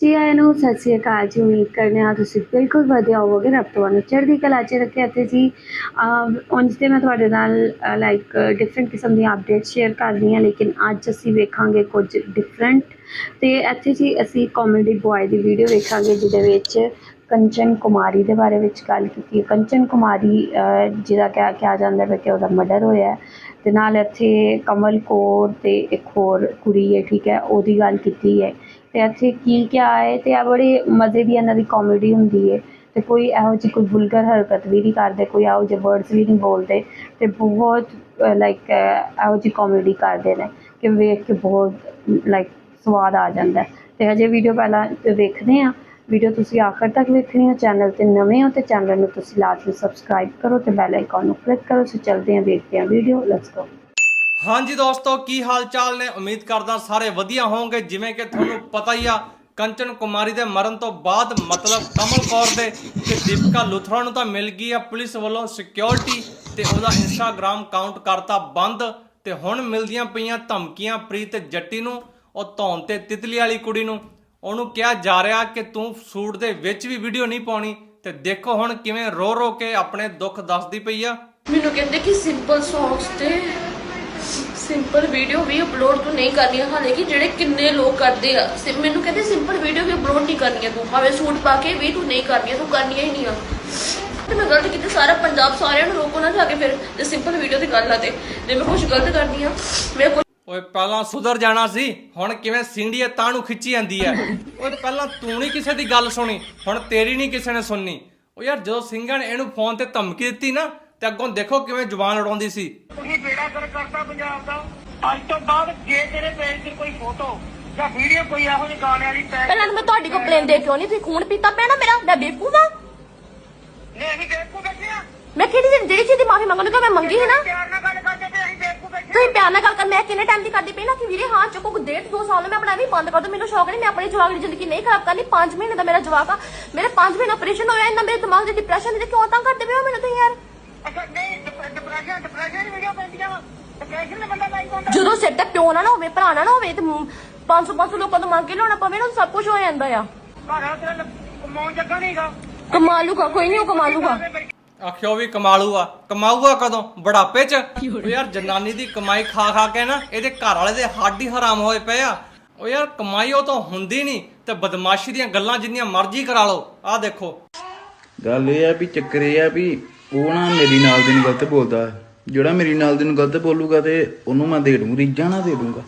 ਜੀ, ਆਇਆਂ ਨੂੰ ਸਤਿ ਸ਼੍ਰੀ ਅਕਾਲ ਜੀ, ਉਮੀਦ ਕਰਦੇ ਹਾਂ ਤੁਸੀਂ ਬਿਲਕੁਲ ਵਧੀਆ ਹੋਵੋਗੇ। ਰੱਬ ਤੁਹਾਨੂੰ ਚੜ੍ਹਦੀ ਕਲਾ 'ਚ ਰੱਖੇ ਅਤੇ ਜੀ ਉਂਝ ਤੇ ਮੈਂ ਤੁਹਾਡੇ ਨਾਲ ਲਾਈਕ ਡਿਫਰੈਂਟ ਕਿਸਮ ਦੀਆਂ ਅਪਡੇਟਸ ਸ਼ੇਅਰ ਕਰ ਰਹੀ ਹਾਂ, ਲੇਕਿਨ ਅੱਜ ਅਸੀਂ ਵੇਖਾਂਗੇ ਕੁਝ ਡਿਫਰੈਂਟ ਤੇ ਇੱਥੇ ਜੀ, ਅਸੀਂ ਕਾਮੇਡੀ ਬॉय ਦੀ ਵੀਡੀਓ ਵੇਖਾਂਗੇ, ਜਿਹਦੇ ਵਿੱਚ ਕੰਚਨ ਕੁਮਾਰੀ ਦੇ ਬਾਰੇ ਵਿੱਚ ਗੱਲ ਕੀਤੀ ਹੈ। ਕੰਚਨ ਕੁਮਾਰੀ ਜਿਹਦਾ ਕਿਹਾ ਕਿਹਾ ਜਾਂਦਾ ਹੈ ਕਿ ਉਹਦਾ ਮਰਡਰ ਹੋਇਆ ਹੈ। ਤੇ ਨਾਲ ਇੱਥੇ ਕਮਲ ਕੌਰ ਤੇ ਇੱਕ ਹੋਰ ਕੁੜੀ ਹੈ, ਠੀਕ ਹੈ, ਉਹਦੀ ਗੱਲ ਕੀਤੀ ਹੈ। ਅਤੇ ਇੱਥੇ ਕੀ ਕਿਆ ਹੈ ਅਤੇ ਆ ਬੜੇ ਮਜ਼ੇ ਦੀ ਇਹਨਾਂ ਦੀ ਕੋਮੇਡੀ ਹੁੰਦੀ ਹੈ। ਅਤੇ ਕੋਈ ਇਹੋ ਜਿਹੀ ਕੋਈ ਵੁਲਗਰ ਹਰਕਤ ਵੀ ਨਹੀਂ ਕਰਦੇ, ਕੋਈ ਇਹੋ ਜਿਹੇ ਵਰਡਸ ਵੀ ਨਹੀਂ ਬੋਲਦੇ ਅਤੇ ਬਹੁਤ ਲਾਈਕ ਇਹੋ ਜਿਹੀ ਕੋਮੇਡੀ ਕਰਦੇ ਨੇ ਕਿ ਵੇਖ ਕੇ ਬਹੁਤ ਲਾਈਕ ਸਵਾਦ ਆ ਜਾਂਦਾ। ਅਤੇ ਹਜੇ ਵੀਡੀਓ ਪਹਿਲਾਂ ਵੇਖਦੇ ਹਾਂ। ਵੀਡੀਓ ਤੁਸੀਂ ਆਖਰ ਤੱਕ ਵੇਖਣੀ ਹੈ। ਚੈਨਲ ਤੇ ਨਵੇਂ ਹੋ ਤੇ ਚੈਨਲ ਨੂੰ ਤੁਸੀਂ ਲਾਜ਼ਮੀ ਸਬਸਕ੍ਰਾਈਬ ਕਰੋ ਅਤੇ ਬੈਲ ਆਈਕਨ ਨੂੰ ਕਲਿੱਕ ਕਰੋ। ਸੋ ਚਲਦੇ ਹਾਂ, ਵੇਖਦੇ ਹਾਂ ਵੀਡੀਓ ਲੈਟਸ ਗੋ ਹਾਂਜੀ ਦੋਸਤੋ, ਕੀ ਹਾਲ ਚਾਲ ਨੇ? ਉਮੀਦ ਕਰਦਾ ਸਾਰੇ ਵਧੀਆ ਹੋਵੋਗੇ। ਜਿਵੇਂ ਕਿ ਤੁਹਾਨੂੰ ਪਤਾ ਹੀ ਆ, ਕੰਚਨ ਕੁਮਾਰੀ ਦੇ ਮਰਨ ਤੋਂ ਬਾਅਦ ਮਤਲਬ ਕਮਲ ਕੌਰ ਦੇ ਤੇ ਦੀਪਿਕਾ ਲੁਥਰਾ ਨੂੰ ਤਾਂ ਮਿਲ ਗਈ ਆ ਪੁਲਿਸ ਵੱਲੋਂ ਸਿਕਿਉਰਿਟੀ ਤੇ ਉਹਦਾ ਇੰਸਟਾਗ੍ਰam ਅਕਾਊਂਟ ਕਰਤਾ ਬੰਦ ਤੇ ਹੁਣ ਮਿਲਦੀਆਂ ਪਈਆਂ ਧਮਕੀਆਂ ਪ੍ਰੀਤ ਜੱਟੀ ਨੂੰ, ਉਹ ਧੌਣ ਤੇ ਤਿਤਲੀ ਵਾਲੀ ਕੁੜੀ ਨੂੰ। ਉਹਨੂੰ ਕਿਹਾ ਜਾ ਰਿਹਾ ਕਿ ਤੂੰ ਸੂਟ ਦੇ ਵਿੱਚ ਵੀ ਵੀਡੀਓ ਨਹੀਂ ਪਾਉਣੀ ਤੇ ਦੇਖੋ ਹੁਣ ਕਿਵੇਂ ਰੋ ਰੋ ਕੇ ਆਪਣੇ ਦੁੱਖ ਦੱਸਦੀ ਪਈ ਆ। ਮੈਨੂੰ ਕਹਿੰਦੇ ਕਿ ਸਿੰਪਲ ਸੌਂਗਸ ਤੇ ਸਿੰਪਲ ਵੀਡੀਓ ਵੀ ਅਪਲੋਡ ਤੂੰ ਨਹੀਂ ਕਰਨੀ ਹਾਲੇ ਕਿ ਜਿਹੜੇ ਕਿੰਨੇ ਲੋਕ ਕਰਦੇ ਆ। ਸਿ- ਮੈਨੂੰ ਕਹਿੰਦੇ ਸਿੰਪਲ ਵੀਡੀਓ ਵੀ ਅਪਲੋਡ ਨਹੀਂ ਕਰਨੀ ਤੂੰ। ਭਾਵੇਂ ਸੂਟ ਪਾ ਕੇ ਵੀ ਤੂੰ ਨਹੀਂ ਕਰਨੀ ਤੂੰ ਕਰਨੀਆਂ ਹੀ ਨਹੀਂ ਆ। ਤੇ ਮੈਂ ਗਲਤ ਕੀਤੀ ਸਾਰਾ ਪੰਜਾਬ ਸਾਰਿਆਂ ਨੂੰ ਰੋਕੋ ਨਾ ਜਾ ਕੇ ਫਿਰ ਤੇ ਸਿੰਪਲ ਵੀਡੀਓ ਦੀ ਗੱਲ ਆ ਤੇ। ਜੇ ਮੈਂ ਕੁਝ ਗਲਤ ਕਰਦੀ ਆ ਮੈਂ ਕੁਛ ਓਏ ਪਹਿਲਾਂ ਸੁਧਰ ਜਾਣਾ ਸੀ ਹੁਣ ਕਿਵੇਂ ਸਿੰਡੀਏ ਤਾਂ ਨੂੰ ਖਿੱਚੀ ਜਾਂਦੀ ਐ ਓਏ ਪਹਿਲਾਂ ਤੂੰ ਨਹੀਂ ਕਿਸੇ ਦੀ ਗੱਲ ਸੁਣੀ ਹੁਣ ਤੇਰੀ ਨਹੀਂ ਕਿਸੇ ਨੇ ਸੁਣਨੀ। ਓ ਯਾਰ ਜਦੋਂ ਸਿੰਘਾਂ ਨੇ ਇਹਨੂੰ ਫੋਨ ਤੇ ਧਮਕੀ ਦਿੱਤੀ ਨਾ ਤੇ ਅੱਗੋਂ ਦੇਖੋ ਕਿਵੇਂ ਜ਼ੁਬਾਨ ਉਡਾਉਂਦੀ ਸੀ। ਤੁਸੀਂ ਬੇੜਾ ਕਰ ਕਰਤਾ ਪੰਜਾਬ ਦਾ। ਅੱਜ ਤੋਂ ਬਾਅਦ ਜੇ ਤੇਰੇ ਪੇਜ ਤੇ ਕੋਈ ਫੋਟੋ ਜਾਂ ਵੀਡੀਓ ਕੋਈ ਇਹੋ ਜਿਹੀ ਗਾਣੇ ਵਾਲੀ ਪੈ ਪਹਿਲਾਂ ਤਾਂ ਮੈਂ ਤੁਹਾਡੀ ਕੰਪਲੇਨ ਦੇ ਕਿਉਂ ਨਹੀਂ ਤੁਸੀਂ ਖੂਨ ਪੀਤਾ ਪਿਆ ਨਾ ਮੇਰਾ ਮੈਂ ਬੇਵਕੂਫ ਆ ਨਹੀਂ ਅਸੀਂ ਬੇਵਕੂਫ ਬੈਠੇ ਆ ਮੈਂ ਕਿਹੜੀ ਚੀਜ਼- ਜਿਹੜੀ ਚੀਜ਼ ਦੀ ਮਾਫੀ ਮੰਗਣ ਨੂੰ ਮੈਂ ਮੰਗੀ ਹੈ ਨਾ। ਪਿਆਰ ਨਾਲ ਗੱਲ ਕਰਦੇ ਤੇ ਅਸੀਂ ਬੇਵਕੂਫ ਬੈਠੇ ਤੁਸੀਂ ਪਿਆਰ ਨਾਲ ਗੱਲ ਕਰ ਮੈਂ ਕਿੰਨੇ ਟਾਈਮ ਦੀ ਕਰਦੀ ਪਈ ਨਾ ਕਿ ਵੀਰੇ ਹਾਂ ਚੁੱਕੋ ਡੇਢ ਦੋ ਸਾਲ ਨੂੰ ਮੈਂ ਆਪਣਾ ਵੀ ਬੰਦ ਕਰ ਦੂੰ ਮੈਨੂੰ ਸ਼ੌਕ ਨਹੀਂ ਮੈਂ ਆਪਣੀ ਜਵਾਕ ਦੀ ਜ਼ਿੰਦਗੀ ਨਹੀਂ ਖਰਾਬ ਕਰਨੀ 5 ਮਹੀਨੇ ਦਾ ਮੇਰਾ ਜਵਾਕ ਆ। ਮੇਰੇ 5 ਮਹੀਨੇ ਆਪਰੇਸ਼ਨ ਹੋਇਆ ਇੰਨਾ ਮੇਰੇ ਦਿਮਾਗ 'ਚ ਡਿਪਰੈਸ਼ਨ ਦੇ ਕਿਉਂ ਤਾਂ ਕਰਦੇ ਪਏ ਹੋ ਮੈਨੂੰ ਤੁਸੀਂ ਯਾਰ? ਅੱਛਾ ਨਹੀਂ ਡਿਪਰੈਸ਼ਨ ਡਿਪਰੈਸ਼ਨ ਦੀ ਵੀਡੀਓ ਪੈਂਦੀਆਂ ਵਾ। ਡਿਪਰੈਸ਼ਨ ਦੇ ਬੰਦਾ ਲਾਈਕ ਹੁੰਦਾ। ਜਦੋਂ ਸਿਰ ਤੇ ਪਿਓ ਨਾ ਨਾ ਹੋਵੇ ਭਰਾ ਨਾ ਨਾ ਹੋਵੇ ਤੇ 500 500 ਲੋਕਾਂ ਤੋਂ ਮੰਗ ਕੇ ਲਿਆਉਣਾ ਪਵੇ ਨਾ ਸਭ ਕੁਝ ਹੋ ਜਾਂਦਾ ਆ। ਘਰ ਤੇਰਾ ਕਮਾਉਣ ਜੱਗਾ ਨਹੀਂਗਾ ਕਮਾ ਲੂਗਾ ਕੋਈ ਨਹੀਂ ਉਹ ਕਮਾ ਲੂਗਾ ਆਖਿਓ ਵੀ ਕਮਾਲੂ ਆ ਕਮਾਊਗਾ ਕਦੋਂ? ਬੁਢਾਪੇ 'ਚ? ਓ ਯਾਰ ਜਨਾਨੀ ਦੀ ਕਮਾਈ ਖਾ ਖਾ ਕੇ ਨਾ ਇਹਦੇ ਘਰ ਵਾਲੇ ਦੇ ਹੱਡ ਹੀ ਹਰਾਮ ਹੋਏ ਪਏ ਆ। ਓ ਯਾਰ ਕਮਾਈ ਉਹ ਤਾਂ ਹੁੰਦੀ ਨਹੀਂ ਤੇ ਬਦਮਾਸ਼ੀ ਦੀਆਂ ਗੱਲਾਂ ਜਿੰਨੀਆਂ ਮਰਜ਼ੀ ਕਰਾ ਲਓ। ਆਹ ਦੇਖੋ। ਗੱਲ ਇਹ ਆ ਵੀ ਚੱਕਰ ਇਹ ਆ ਵੀ ਉਹ ਨਾ ਮੇਰੀ ਨਾਲ ਦੀ ਨੂੰ ਗਲਤ ਬੋਲਦਾ ਹੈ। ਜਿਹੜਾ ਮੇਰੀ ਨਾਲ ਦੀ ਨੂੰ ਗਲਤ ਬੋਲੂਗਾ ਤੇ ਉਹਨੂੰ ਮੈਂ ਦੇ ਦੂੰ ਰੀਝਾਂ ਨਾ ਦੇ ਦੂੰਗਾ।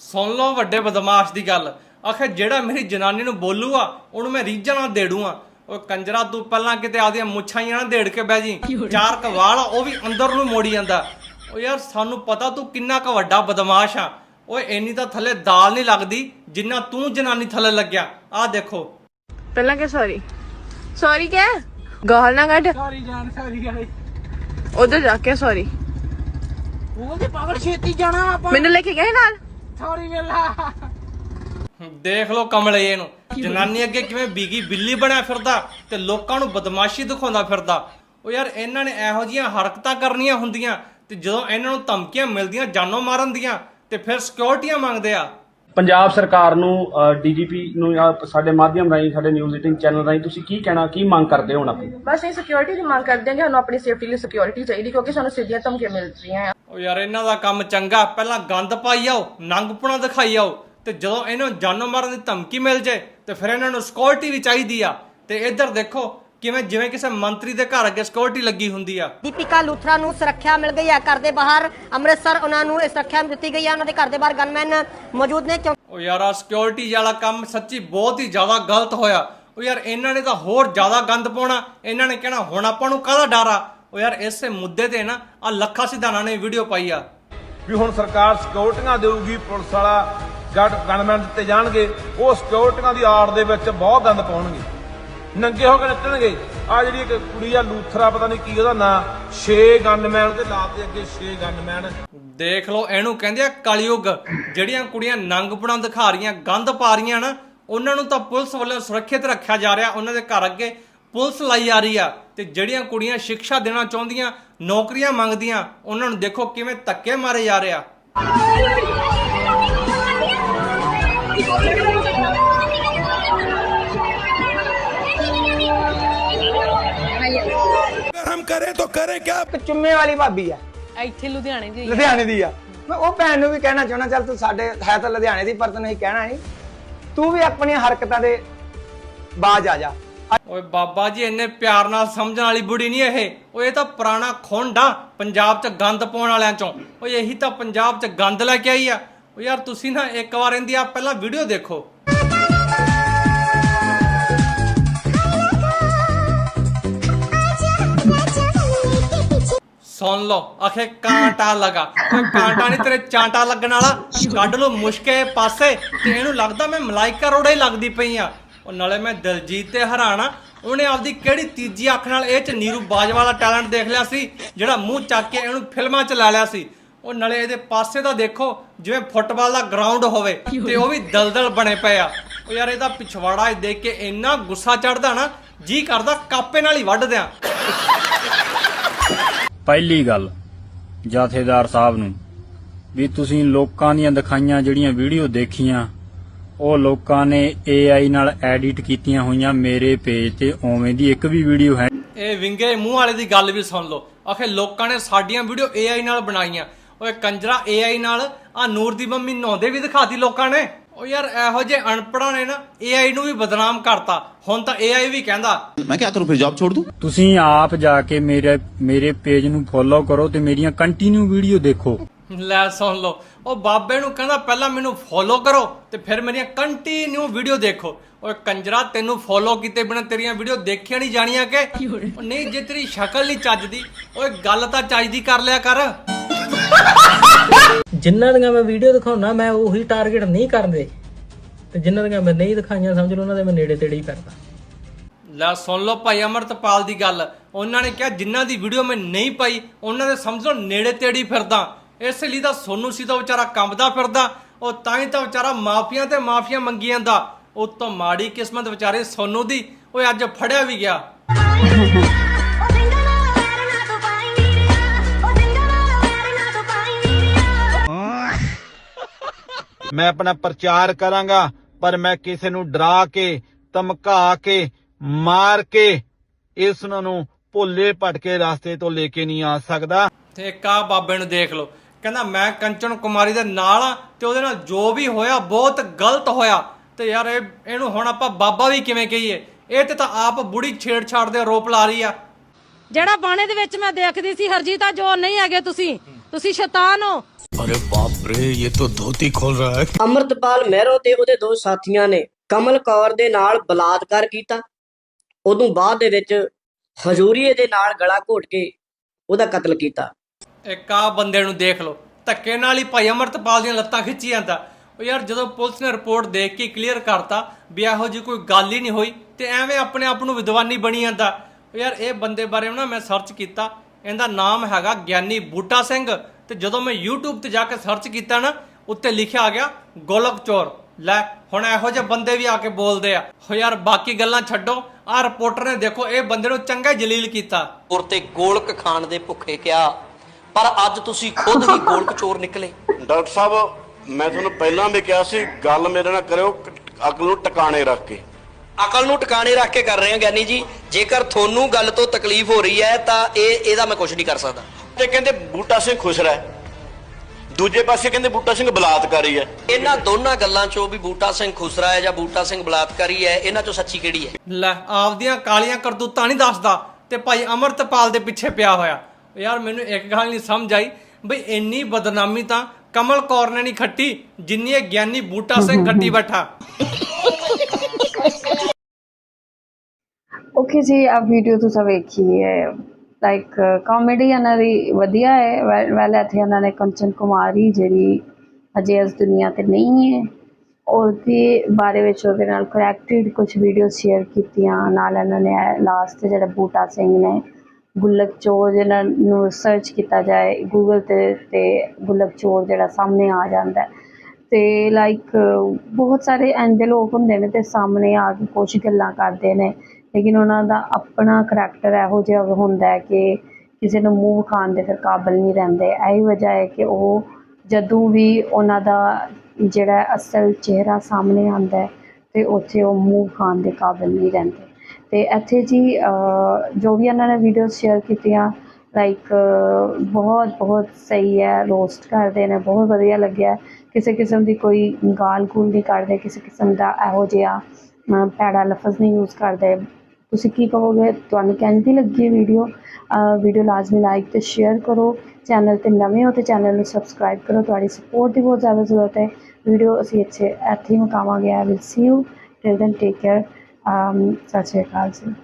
ਸੁਣ ਲਓ ਵੱਡੇ ਬਦਮਾਸ਼ ਦੀ ਗੱਲ। ਆਖੇ ਜਿਹੜਾ ਮੇਰੀ ਜਨਾਨੀ ਨੂੰ ਬੋਲੂਗਾ ਉਹਨੂੰ ਮੈਂ ਰੀਝਾਂ ਨਾਲ ਦੇੜੂਆ ਓ ਕੰਜਰਾ ਤੂੰ ਪਹਿਲਾਂ ਕਿਤੇ ਆਦੀਆਂ ਮੁੱਛਾਂ ਹੀ ਨਾ ਦੇੜ ਕੇ ਬਹਿ ਜੀ। ਚਾਰ ਕਵਾਲ ਆ, ਉਹ ਵੀ ਅੰਦਰ ਨੂੰ ਮੋੜੀ ਜਾਂਦਾ। ਓ ਯਾਰ ਸਾਨੂੰ ਪਤਾ ਤੂੰ ਕਿੰਨਾ ਕੁ ਵੱਡਾ ਬਦਮਾਸ਼ ਆ। ਓਏ ਇੰਨੀ ਤਾਂ ਥੱਲੇ ਦਾਲ ਨਹੀਂ ਲੱਗਦੀ ਜਿੰਨਾ ਤੂੰ ਜਨਾਨੀ ਥੱਲੇ ਲੱਗਿਆ। ਆਹ ਦੇਖੋ। ਪਹਿਲਾਂ ਕਿ ਸੌਰੀ ਸੌਰੀ ਕਹਿ ਗਾਲ ਨਾ ਕੱਢ। ਸਾਰੀ ਜਾਨ ਸਾਰੀ ਗਾਲੀ ਉਧਰ ਜਾ ਕੇ ਸੌਰੀ ਉਹਦੇ ਪਾਗਲ ਛੇਤੀ ਜਾਣਾ ਆਪਾਂ। ਮੈਨੂੰ ਲੈ ਕੇ ਗਏ ਨਾਲ? ਸੌਰੀ ਵੇਲਾ ਦੇਖ ਲਓ ਕਮਲੇ ਇਹਨੂੰ। ਜਨਾਨੀ ਅੱਗੇ ਕਿਵੇਂ ਬੀਗੀ ਬਿੱਲੀ ਬਣਿਆ ਫਿਰਦਾ ਤੇ ਲੋਕਾਂ ਨੂੰ ਬਦਮਾਸ਼ੀ ਦਿਖਾਉਂਦਾ ਫਿਰਦਾ। ਉਹ ਯਾਰ ਇਹਨਾਂ ਨੇ ਇਹੋ ਜੀਆਂ ਹਰਕਤਾਂ ਕਰਨੀਆਂ ਹੁੰਦੀਆਂ ਤੇ ਜਦੋਂ ਇਹਨਾਂ ਨੂੰ ਧਮਕੀਆਂ ਮਿਲਦੀਆਂ ਜਾਨੋਂ ਮਾਰਨ ਦੀਆਂ ਤੇ ਫਿਰ ਸਿਕਿਉਰਿਟੀਆਂ ਮੰਗਦੇ ਆ। ਪੰਜਾਬ ਸਰਕਾਰ ਨੂੰ ਡੀਜੀਪੀ ਨੂੰ ਜਾਂ ਸਾਡੇ ਮਾਧਿਅਮ ਰਾਹੀਂ ਸਾਡੇ ਨਿਊਜ਼ 18 ਚੈਨਲ ਰਾਹੀਂ ਤੁਸੀਂ ਕੀ ਕਹਿਣਾ ਕੀ ਮੰਗ ਕਰਦੇ ਹੋ ਹੁਣ ਆਪਣੀ? ਬਸ ਇਹ ਸਿਕਿਉਰਿਟੀ ਦੀ ਮੰਗ ਕਰਦੇ ਹਾਂ ਕਿ ਸਾਨੂੰ ਆਪਣੀ ਸੇਫਟੀ ਲਈ ਸਿਕਿਉਰਿਟੀ ਚਾਹੀਦੀ ਕਿਉਂਕਿ ਸਾਨੂੰ ਸਿੱਧੀਆਂ ਧਮਕੀਆਂ ਮਿਲ ਰਹੀਆਂ ਆ। ਉਹ ਯਾਰ ਇਹਨਾਂ ਦਾ ਕੰਮ ਚੰਗਾ ਪਹਿਲਾਂ ਗੰਦ ਪਾਈ ਆਓ ਨੰਗਪੁਣਾ ਦਿਖਾਈ ਆਓ ਤੇ ਜਦੋਂ ਇਹਨਾਂ ਨੂੰ ਜਾਨੋਂ ਮਾਰਨ ਦੀ ਧਮਕੀ ਮਿਲ ਜੇ ਤੇ ਫਿਰ ਇਹਨਾਂ ਨੂੰ ਸਿਕਿਉਰਿਟੀ ਵੀ ਚਾਹੀਦੀ ਆ। ਤੇ ਇੱਧਰ ਦੇਖੋ ਕਿਵੇਂ ਜਿਵੇਂ ਕਿਸੇ ਮੰਤਰੀ ਦੇ ਘਰ ਅੱਗੇ ਸਿਕਿਉਰਿਟੀ ਲੱਗੀ ਹੁੰਦੀ ਆ? ਦੀਪਿਕਾ ਲੂਥਰਾ ਨੂੰ ਸੁਰੱਖਿਆ ਮਿਲ ਗਈ ਹੈ। ਘਰ ਦੇ ਬਾਹਰ ਅੰਮ੍ਰਿਤਸਰ ਉਹਨਾਂ ਨੂੰ ਇਹ ਸੁਰੱਖਿਆ ਦਿੱਤੀ ਗਈ ਹੈ। ਉਹਨਾਂ ਦੇ ਘਰ ਦੇ ਬਾਹਰ ਗਨਮੈਨ ਮੌਜੂਦ ਨੇ ਕਿਉਂ ਉਹ ਯਾਰ ਆ ਸਿਕਿਉਰਿਟੀ ਵਾਲਾ ਕੰਮ ਸੱਚੀ ਬਹੁਤ ਹੀ ਜ਼ਿਆਦਾ ਗਲਤ ਹੋਇਆ। ਉਹ ਯਾਰ ਇਹਨਾਂ ਨੇ ਤਾਂ ਹੋਰ ਜ਼ਿਆਦਾ ਗੰਦ ਪਾਉਣਾ। ਇਹਨਾਂ ਨੇ ਕਹਿਣਾ ਹੁਣ ਆਪਾਂ ਨੂੰ ਕਾਹਦਾ ਡਰ ਆ? ਉਹ ਯਾਰ ਇਸੇ ਮੁੱਦੇ ਤੇ ਨਾ ਆ ਲੱਖਾ ਸਿਧਾਣਾ ਨੇ ਵੀਡੀਓ ਪਾਈ ਆ। ਵੀ ਹੁਣ ਸਰਕਾਰ ਸਿਕਿਉਰਟੀਆਂ ਦੇਊਗੀ ਪੁਲਿਸ ਵਾਲਾ ਗਨ ਗਨਮੈਨ ਦਿੱਤੇ ਜਾਣਗੇ ਉਹ ਸਿਕਿਉਰਟੀਆਂ ਦੀ ਆੜ ਦੇ ਵਿੱਚ ਬਹੁਤ ਗੰਦ ਪਾਉਣਗੇ। ਨੰਗੇ ਹੋ ਕੇ ਨੱਚਣਗੇ ਆ ਜਿਹੜੀ ਇੱਕ ਕੁੜੀ ਆ ਲੂਥਰਾ, ਪਤਾ ਨਹੀਂ ਕੀ ਉਹਦਾ ਨਾਂ। 6 ਗਨਮੈਨ ਤੇ ਲਾਤੇ ਅੱਗੇ 6 ਗਨਮੈਨ ਦੇਖ ਲਓ, ਇਹਨੂੰ ਕਹਿੰਦੇ ਆ ਕਲਯੁਗ। ਜਿਹੜੀਆਂ ਕੁੜੀਆਂ ਨੰਗਪੁਣਾ ਦਿਖਾ ਰਹੀਆਂ, ਗੰਦ ਪਾ ਰਹੀਆਂ ਨਾ, ਉਹਨਾਂ ਨੂੰ ਤਾਂ ਪੁਲਿਸ ਵੱਲੋਂ ਸੁਰੱਖਿਅਤ ਰੱਖਿਆ ਜਾ ਰਿਹਾ, ਉਹਨਾਂ ਦੇ ਘਰ ਅੱਗੇ ਪੁਲਿਸ ਲਾਈ ਜਾ ਰਹੀ ਆ। ਤੇ ਜਿਹੜੀਆਂ ਕੁੜੀਆਂ ਸਿੱਖਿਆ ਦੇਣਾ ਚਾਹੁੰਦੀਆਂ, ਨੌਕਰੀਆਂ ਮੰਗਦੀਆਂ, ਉਹਨਾਂ ਨੂੰ ਦੇਖੋ ਕਿਵੇਂ ਧੱਕੇ ਮਾਰੇ ਜਾ ਰਿਹਾ करें तो करें क्या ਇੱਕ ਚੁੰਮੇ ਵਾਲੀ ਭਾਬੀ ਆ ਇੱਥੇ ਲੁਧਿਆਣੇ ਦੀ ਲੁਧਿਆਣੇ ਦੀ ਆ ਮੈਂ ਉਹ ਭੈਣ ਨੂੰ ਵੀ ਕਹਿਣਾ ਚਾਹਣਾ ਚੱਲ ਤੂੰ ਸਾਡੇ ਹੈ ਤਾਂ ਲੁਧਿਆਣੇ ਦੀ ਪਰ ਤੈਨੂੰ ਅਸੀਂ ਕਹਿਣਾ ਨਹੀਂ ਤੂੰ ਵੀ ਆਪਣੀਆਂ ਹਰਕਤਾਂ ਦੇ ਬਾਜ ਆ ਜਾ ਓਏ ਬਾਬਾ ਜੀ ਇੰਨੇ ਪਿਆਰ ਨਾਲ ਸਮਝਣ ਵਾਲੀ ਬੁੜੀ ਨਹੀਂ ਇਹ ਓਏ ਇਹ ਤਾਂ ਪੁਰਾਣਾ ਖੁੰਡਾ ਪੰਜਾਬ 'ਚ ਗੰਦ ਪਾਉਣ ਵਾਲਿਆਂ 'ਚੋਂ ਓਏ ਇਹੀ ਤਾਂ ਪੰਜਾਬ 'ਚ ਗੰਦ ਲੈ ਕੇ ਆਈ ਆ ਓ ਯਾਰ ਤੁਸੀਂ ਨਾ ਇੱਕ ਵਾਰ ਇਹਦੀ ਆ ਪਹਿਲਾਂ ਵੀਡੀਓ ਦੇਖੋ ਸੁਣ ਲਓ, ਆਖੇ ਕਾਂਟਾ ਲਗਾ। ਓਏ ਕਾਂਟਾ ਨਹੀਂ, ਤੇਰੇ ਚਾਂਟਾ ਲੱਗਣ ਵਾਲਾ। ਕੱਢ ਲਓ ਮੁਸ਼ਕੇ ਪਾਸੇ, ਤੇ ਇਹਨੂੰ ਲੱਗਦਾ ਮੈਂ ਮਲਾਈਕਾ ਰੋੜਾ ਹੀ ਲੱਗਦੀ ਪਈ ਆ। ਉਹ ਨਾਲੇ ਮੈਂ ਦਿਲਜੀਤ ਤੇ ਹਰਾਣਾ ਉਹਨੇ ਆਪਦੀ ਕਿਹੜੀ ਤੀਜੀ ਅੱਖ ਨਾਲ ਇਹ ਚ ਨੀਰੂ ਬਾਜਵਾ ਵਾਲਾ ਟੈਲੈਂਟ ਦੇਖ ਲਿਆ ਸੀ, ਜਿਹੜਾ ਮੂੰਹ ਚੱਕ ਕੇ ਇਹਨੂੰ ਫਿਲਮਾਂ ਚ ਲਾ ਲਿਆ ਸੀ। ਉਹ ਨਾਲੇ ਇਹਦੇ ਪਾਸੇ ਦਾ ਦੇਖੋ, ਜਿਵੇਂ ਫੁੱਟਬਾਲ ਦਾ ਗਰਾਊਂਡ ਹੋਵੇ, ਤੇ ਉਹ ਵੀ ਦਲਦਲ ਬਣੇ ਪਏ ਆ। ਉਹ ਯਾਰ ਇਹਦਾ ਪਿਛਵਾੜਾ ਦੇਖ ਕੇ ਇੰਨਾ ਗੁੱਸਾ ਚੜਦਾ ਨਾ, ਜੀ ਕਰਦਾ, ਕਾਪੇ ਨਾਲ ਹੀ ਵੱਢ ਦਿਆਂ। ਪਹਿਲੀ ਗੱਲ ਜਥੇਦਾਰ ਸਾਹਿਬ ਨੂੰ ਵੀ ਤੁਸੀਂ ਲੋਕਾਂ ਦੀਆਂ ਦਿਖਾਈਆਂ ਜਿਹੜੀਆਂ ਵੀਡੀਓ ਦੇਖੀਆਂ, ਉਹ ਲੋਕਾਂ ਨੇ AI ਨਾਲ ਐਡਿਟ ਕੀਤੀਆਂ ਹੋਈਆਂ ਮੇਰੇ ਪੇਜ ਤੇ ਉਵੇਂ ਦੀ ਇੱਕ ਵੀ ਵੀਡੀਓ ਹੈ ਇਹ ਵਿੰਗੇ ਮੂੰਹ ਵਾਲੇ ਦੀ ਗੱਲ ਵੀ ਸੁਣ ਲਓ। ਆਖੇ ਲੋਕਾਂ ਨੇ ਸਾਡੀਆਂ ਵੀਡੀਓ AI ਨਾਲ ਬਣਾਈਆਂ। ਓਏ ਕੰਜਰਾ AI ਨਾਲ ਆ ਨੂਰ ਦੀ ਮੰਮੀ ਨਹਾਉਂਦੇ ਵੀ ਦਿਖਾਤੀ ਲੋਕਾਂ ਨੇ। ਉਹ ਯਾਰ ਇਹੋ ਜੇ ਅਨਪੜਾਂ ਨੇ ਨਾ AI ਨੂੰ ਵੀ ਬਦਨਾਮ ਕਰਤਾ। ਹੁਣ ਤਾਂ AI ਵੀ ਕਹਿੰਦਾ। ਮੈਂ ਕਿਹਾ ਕਰੂੰ ਫਿਰ ਜੌਬ ਛੋੜ ਦੂੰ? ਤੁਸੀਂ ਆਪ ਜਾ ਕੇ ਮੇਰੇ ਮੇਰੇ ਪੇਜ ਨੂੰ ਫੋਲੋ ਕਰੋ ਤੇ ਮੇਰੀਆਂ ਕੰਟੀਨਿਊ ਵੀਡੀਓ ਦੇਖੋ। ਲੈ ਸੁਣ ਲਓ। ਉਹ ਬਾਬੇ ਨੂੰ ਕਹਿੰਦਾ ਪਹਿਲਾਂ ਮੈਨੂੰ ਫੋਲੋ ਕਰੋ ਤੇ ਫਿਰ ਮੇਰੀਆਂ ਕੰਟੀਨਿਊ ਵੀਡੀਓ ਦੇਖੋ। ਓਏ ਕੰਜਰਾ ਤੈਨੂੰ ਫੋਲੋ ਕੀਤੇ ਬਿਨਾ ਤੇਰੀਆਂ ਵੀਡੀਓ ਦੇਖੀਆਂ ਨਹੀਂ ਜਾਣੀਆਂ ਕਿ? ਨਹੀਂ ਜੇ ਤੇਰੀ ਸ਼ਕਲ ਨਹੀਂ ਚੱਜਦੀ ਓਏ ਗੱਲ ਤਾਂ ਚੱਜਦੀ ਕਰ ਲਿਆ ਕਰ। ਜਿਨ੍ਹਾਂ ਦੀਆਂ ਮੈਂ ਵੀਡੀਓ ਦਿਖਾਉਣਾ ਮੈਂ ਉਹੀ ਟਾਰਗੇਟ ਨਹੀਂ ਕਰਦੇ ਤੇ ਜਿਨ੍ਹਾਂ ਦੀਆਂ ਮੈਂ ਨਹੀਂ ਦਿਖਾਈਆਂ ਸਮਝ ਲਓ ਉਹਨਾਂ ਦੇ ਮੈਂ ਨੇੜੇ ਤੇੜੇ ਹੀ ਕਰਦਾ ਲੈ ਸੁਣ ਲਓ ਭਾਈ ਅਮਰਤਪਾਲ ਦੀ ਗੱਲ। ਉਹਨਾਂ ਨੇ ਕਿਹਾ ਜਿਨ੍ਹਾਂ ਦੀ ਵੀਡੀਓ ਮੈਂ ਨਹੀਂ ਪਾਈ ਉਹਨਾਂ ਦੇ ਸਮਝ ਲਓ ਨੇੜੇ ਤੇੜੀ ਫਿਰਦਾ। ਇਸ ਲਈ ਤਾਂ ਸੋਨੂ ਸੀ ਤਾਂ ਵਿਚਾਰਾ ਕੰਬਦਾ ਫਿਰਦਾ। ਉਹ ਤਾਂ ਹੀ ਤਾਂ ਵਿਚਾਰਾ ਮਾਫੀਆਂ ਤੇ ਮਾਫੀਆਂ ਮੰਗੀ ਜਾਂਦਾ। ਉਹ ਤੋਂ ਮਾੜੀ ਕਿਸਮਤ ਵਿਚਾਰੇ ਸੋਨੂ ਦੀ ਓਏ ਅੱਜ ਫੜਿਆ ਵੀ ਗਿਆ। ਮੈਂ ਆਪਣਾ ਪ੍ਰਚਾਰ ਕਰਾਂਗਾ ਪਰ ਮੈਂ ਕਿਸੇ ਨੂੰ ਡਰਾ ਕੇ ਧਮਕਾ ਕੇ ਮਾਰ ਕੇ ਇਸ ਨੂੰ ਭੁੱਲੇ ਭਟਕੇ ਰਸਤੇ ਤੋਂ ਲੈ ਕੇ ਨਹੀਂ ਆ ਸਕਦਾ। ਤੇ ਆਹ ਬਾਬੇ ਨੂੰ ਦੇਖ ਲਓ ਕਹਿੰਦਾ ਮੈਂ ਕੰਚਨ ਕੁਮਾਰੀ ਦੇ ਨਾਲ ਆ ਤੇ ਉਹਦੇ ਨਾਲ ਜੋ ਵੀ ਹੋਇਆ ਬਹੁਤ ਗਲਤ ਹੋਇਆ। ਤੇ ਯਾਰ ਇਹ ਇਹਨੂੰ ਹੁਣ ਆਪਾਂ ਬਾਬਾ ਵੀ ਕਿਵੇਂ ਕਹੀਏ? ਇਹ ਤੇ ਤਾਂ ਆਪ ਬੁੜੀ ਛੇੜਛਾੜ ਦੇ ਆਰੋਪ ਲਾ ਰਹੀ ਆ। ਜਿਹੜਾ ਬਾਣੇ ਦੇ ਵਿੱਚ ਮੈਂ ਦੇਖਦੀ ਸੀ ਹਰਜੀਤਾ ਜੋ ਨਹੀਂ ਹੈਗੇ ਤੁਸੀਂ। ਤੁਸੀਂ ਸ਼ੈਤਾਨ ਹੋ। अरे बाप रे ये तो धोती खोल रहा है ਅਮਰਤਪਾਲ ਮਹਿਰੋ ਤੇ ਉਹਦੇ ਦੋ ਸਾਥੀਆਂ ਨੇ ਕਮਲ ਕੌਰ ਦੇ ਨਾਲ ਬਲਾਤਕਾਰ ਕੀਤਾ ਉਦੋਂ ਬਾਅਦ ਦੇ ਵਿੱਚ ਹਜ਼ੂਰੀਏ ਦੇ ਨਾਲ ਗਲਾ ਘੋਟ ਕੇ ਉਹਦਾ ਕਤਲ ਕੀਤਾ ਇੱਕ ਆ ਬੰਦੇ ਨੂੰ ਦੇਖ ਲਓ ਧੱਕੇ ਨਾਲ ਹੀ ਭਾਈ ਅਮਰਤਪਾਲ ਦੀਆਂ ਲੱਤਾਂ ਖਿੱਚੀ ਜਾਂਦਾ ਉਹ ਯਾਰ ਜਦੋਂ ਪੁਲਿਸ ਨੇ ਰਿਪੋਰਟ ਦੇਖ ਕੇ ਕਲੀਅਰ ਕਰਤਾ ਵੀ ਇਹੋ ਜੀ ਕੋਈ ਗੱਲ ਹੀ ਨਹੀਂ ਹੋਈ ਤੇ ਐਵੇਂ ਆਪਣੇ ਆਪ ਨੂੰ ਵਿਦਵਾਨੀ ਬਣੀ ਜਾਂਦਾ ਉਹ ਯਾਰ ਇਹ ਬੰਦੇ ਬਾਰੇ ਨਾ ਮੈਂ ਸਰਚ ਕੀਤਾ ਇਹਦਾ ਨਾਮ ਹੈਗਾ ਗਿਆਨੀ ਬੂਟਾ ਸਿੰਘ ਤੇ ਜਦੋਂ ਮੈਂ YouTube ਤੇ ਜਾ ਕੇ ਸਰਚ ਕੀਤਾ ਨਾ ਉੱਤੇ ਲਿਖਿਆ ਆ ਗਿਆ ਗੋਲਕ ਚੋਰ। ਲੈ ਹੁਣ ਇਹੋ ਜਿਹੇ ਬੰਦੇ ਵੀ ਆ ਕੇ ਬੋਲਦੇ ਆ। ਹੋ ਯਾਰ ਬਾਕੀ ਗੱਲਾਂ ਛੱਡੋ। ਆ ਰਿਪੋਰਟਰ ਨੇ ਦੇਖੋ ਇਹ ਬੰਦੇ ਨੂੰ ਚੰਗਾ ਜਲੀਲ ਕੀਤਾ। ਔਰ ਤੇ ਗੋਲਕ ਖਾਣ ਦੇ ਭੁੱਖੇ ਕਿਹਾ ਪਰ ਅੱਜ ਤੁਸੀਂ ਖੁਦ ਹੀ ਗੋਲਕ ਚੋਰ ਨਿਕਲੇ। ਡਾਕਟਰ ਸਾਹਿਬ ਮੈਂ ਤੁਹਾਨੂੰ ਪਹਿਲਾਂ ਵੀ ਕਿਹਾ ਸੀ ਗੱਲ ਮੇਰੇ ਨਾਲ ਕਰਿਓ ਅਕਲ ਨੂੰ ਟਿਕਾਣੇ ਰੱਖ ਕੇ। ਅਕਲ ਨੂੰ ਟਿਕਾਣੇ ਰੱਖ ਕੇ ਕਰ ਰਹੇ ਹਾਂ ਗਿਆਨੀ ਜੀ। ਜੇਕਰ ਤੁਹਾਨੂੰ ਗੱਲ ਤੋਂ ਤਕਲੀਫ ਹੋ ਰਹੀ ਹੈ ਤਾਂ ਇਹ ਇਹਦਾ ਮੈਂ ਕੁਝ ਨਹੀਂ ਕਰ ਸਕਦਾ। ਤੇ ਕਹਿੰਦੇ ਬੂਟਾ ਸਿੰਘ ਖੁਸਰਾ ਹੈ ਦੂਜੇ ਪਾਸੇ ਕਹਿੰਦੇ ਬੂਟਾ ਸਿੰਘ ਬਲਾਤਕਾਰੀ ਹੈ। ਇਹਨਾਂ ਦੋਨਾਂ ਗੱਲਾਂ ਚੋਂ ਵੀ ਬੂਟਾ ਸਿੰਘ ਖੁਸਰਾ ਹੈ ਜਾਂ ਬੂਟਾ ਸਿੰਘ ਬਲਾਤਕਾਰੀ ਹੈ ਇਹਨਾਂ ਚੋਂ ਸੱਚੀ ਕਿਹੜੀ ਹੈ? ਲੈ ਆਪਦੀਆਂ ਕਾਲੀਆਂ ਕਰਤੂਤਾਂ ਨਹੀਂ ਦੱਸਦਾ ਤੇ ਭਾਈ ਅਮਰਤਪਾਲ ਦੇ ਪਿੱਛੇ ਪਿਆ ਹੋਇਆ। ਯਾਰ ਮੈਨੂੰ ਇੱਕ ਗੱਲ ਨਹੀਂ ਸਮਝ ਆਈ ਬਈ ਇੰਨੀ ਬਦਨਾਮੀ ਤਾਂ ਕਮਲ ਕੌਰ ਨੇ ਨਹੀਂ ਖੱਟੀ ਜਿੰਨੀ ਇਹ ਗਿਆਨੀ ਬੂਟਾ ਸਿੰਘ ਖੱਟੀ ਬੈਠਾ। ਓਕੇ ਜੀ ਆ ਵੀਡੀਓ ਤੁਸੀਂ ਵੇਖੀ ਹੈ। ਲਾਈਕ ਕਾਮੇਡੀ uh, ਇਹਨਾਂ ਦੀ ਵਧੀਆ ਹੈ। ਵੈ- ਵੈਲ ਇੱਥੇ ਇਹਨਾਂ ਨੇ ਕੰਚਨ ਕੁਮਾਰੀ ਜਿਹੜੀ ਅਜੇ ਇਸ ਦੁਨੀਆ ਤੇ ਨਹੀਂ ਹੈ, ਉਹਦੇ ਬਾਰੇ ਵਿੱਚ ਉਹਦੇ ਨਾਲ ਕਰੈਕਟਡ ਕੁਝ ਵੀਡੀਓ ਸ਼ੇਅਰ ਕੀਤੀਆਂ। ਨਾਲ ਇਹਨਾਂ ਨੇ ਲਾਸਟ ਜਿਹੜਾ ਬੂਟਾ ਸਿੰਘ ਨੇ, ਗੁੱਲਕ ਚੋਰ ਜਿਹਨਾਂ ਨੂੰ ਸਰਚ ਕੀਤਾ ਜਾਏ ਗੂਗਲ ਤੇ ਤੇ ਗੁੱਲਕ ਚੋਰ ਜਿਹੜਾ ਸਾਹਮਣੇ ਆ ਜਾਂਦਾ। ਹੈ ਤੇ ਲਾਈਕ ਬਹੁਤ ਸਾਰੇ ਇੰਝ ਦੇ ਲੋਕ ਹੁੰਦੇ ਨੇ ਤੇ ਸਾਹਮਣੇ ਆ ਕੇ ਕੁਝ ਗੱਲਾਂ ਕਰਦੇ ਨੇ। ਲੇਕਿਨ ਉਹਨਾਂ ਦਾ ਆਪਣਾ ਕਰੈਕਟਰ ਇਹੋ ਜਿਹਾ ਹੁੰਦਾ ਕਿ ਕਿਸੇ ਨੂੰ ਮੂੰਹ ਖਾਣ ਦੇ ਫਿਰ ਕਾਬਲ ਨਹੀਂ ਰਹਿੰਦੇ। ਇਹੀ ਵਜ੍ਹਾ ਹੈ ਕਿ ਉਹ ਜਦੋਂ ਵੀ ਉਹਨਾਂ ਦਾ ਜਿਹੜਾ ਅਸਲ ਚਿਹਰਾ ਸਾਹਮਣੇ ਆਉਂਦਾ ਅਤੇ ਉੱਥੇ ਉਹ ਮੂੰਹ ਖਾਣ ਦੇ ਕਾਬਲ ਨਹੀਂ ਰਹਿੰਦੇ। ਅਤੇ ਇੱਥੇ ਜੀ ਜੋ ਵੀ ਇਹਨਾਂ ਨੇ ਵੀਡੀਓਜ਼ ਸ਼ੇਅਰ ਕੀਤੀਆਂ ਲਾਈਕ ਬਹੁਤ ਬਹੁਤ ਸਹੀ ਹੈ ਰੋਸਟ ਕਰਦੇ ਨੇ ਬਹੁਤ ਵਧੀਆ ਲੱਗਿਆ। ਕਿਸੇ ਕਿਸਮ ਦੀ ਕੋਈ ਗਾਲ ਗੂਲ ਨਹੀਂ ਕਰਦੇ ਕਿਸੇ ਕਿਸਮ ਦਾ ਇਹੋ ਜਿਹਾ ਅਹ, ਭੈੜਾ ਲਫ਼ਜ਼ ਨਹੀਂ ਯੂਜ਼ ਕਰਦੇ। ਤੁਸੀਂ ਕੀ ਕਹੋਗੇ? ਤੁਹਾਨੂੰ ਕਿੰਝ ਦੀ ਲੱਗੀ ਵੀਡੀਓ ਵੀਡੀਓ ਲਾਜ਼ਮੀ ਲਾਈਕ ਤੇ ਸ਼ੇਅਰ ਕਰੋ। ਚੈਨਲ ਤੇ ਨਵੇਂ ਹੋ ਤੇ ਚੈਨਲ ਨੂੰ ਸਬਸਕ੍ਰਾਈਬ ਕਰੋ। ਤੁਹਾਡੀ ਸਪੋਰਟ ਦੀ ਬਹੁਤ ਜ਼ਿਆਦਾ ਜ਼ਰੂਰਤ ਹੈ। ਵੀਡੀਓ ਅਸੀਂ ਇੱਥੇ ਇੱਥੇ ਹੀ ਮੁਕਾਵਾਂਗੇ। I will see you till then take care ਸਤਿ ਸ਼੍ਰੀ ਅਕਾਲ ਜੀ।